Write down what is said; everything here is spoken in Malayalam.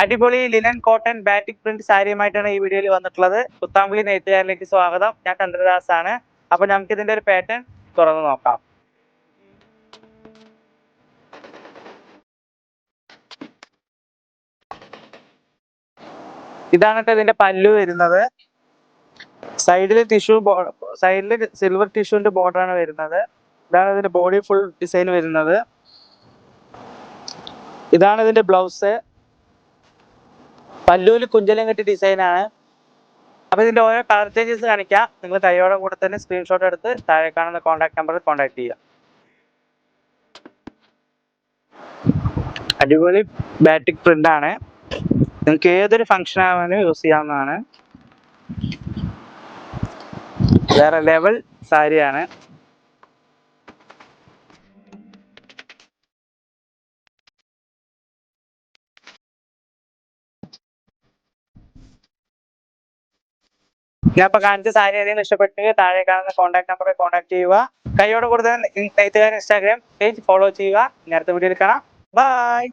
അടിപൊളി ലിനൻ കോട്ടൺ ബാറ്റിക് പ്രിന്റ് സാരിയുമായിട്ടാണ് ഈ വീഡിയോയിൽ വന്നിട്ടുള്ളത്. പുത്താമ്പുളി നെയ്ത്തുകാരിലേക്ക് സ്വാഗതം. ഞാൻ ചന്ദ്രദാസ് ആണ് അപ്പൊ നമുക്ക് ഇതിന്റെ ഒരു പാറ്റേൺ തുറന്നു നോക്കാം. ഇതാണ് കേട്ടോ ഇതിന്റെ പല്ലു വരുന്നത്. സൈഡിൽ ടിഷ്യൂ സൈഡിൽ സിൽവർ ടിഷ്യൂന്റെ ബോർഡർ ആണ് വരുന്നത്. ഇതാണ് ഇതിന്റെ ബോഡി ഫുൾ ഡിസൈൻ വരുന്നത്. ഇതാണ് ഇതിന്റെ ബ്ലൗസ് പല്ലൂൽ കുഞ്ചലം കെട്ടി ഡിസൈൻ ആണ്. അപ്പൊ ഇതിന്റെ ഓരോ കളർ ചേഞ്ചസ് കാണിക്കാം. നിങ്ങൾ കൈയോടെ കൂടെ തന്നെ സ്ക്രീൻഷോട്ട് എടുത്ത് താഴെ കാണുന്ന കോൺടാക്ട് നമ്പറിൽ കോൺടാക്ട് ചെയ്യുക. അടിപൊളി ബാറ്റിക് പ്രിന്റ് ആണ്. നിങ്ങൾക്ക് ഏതൊരു ഫംഗ്ഷൻ ആവാനും യൂസ് ചെയ്യാവുന്നതാണ്. വേറെ ലെവൽ സാരിയാണ്. ഞാൻ ഇപ്പൊ കാണിച്ച സാരി ഏതെങ്കിലും ഇഷ്ടപ്പെട്ടെങ്കിൽ താഴെ കാണുന്ന കോൺടാക്ട് നമ്പറിൽ കോൺടാക്ട് ചെയ്യുക. കൈയോടെ കൊടുത്ത ഇൻസ്റ്റാഗ്രാം പേജ് ഫോളോ ചെയ്യുക. നേരത്തെ വീഡിയോയിൽ കാണാം. ബൈ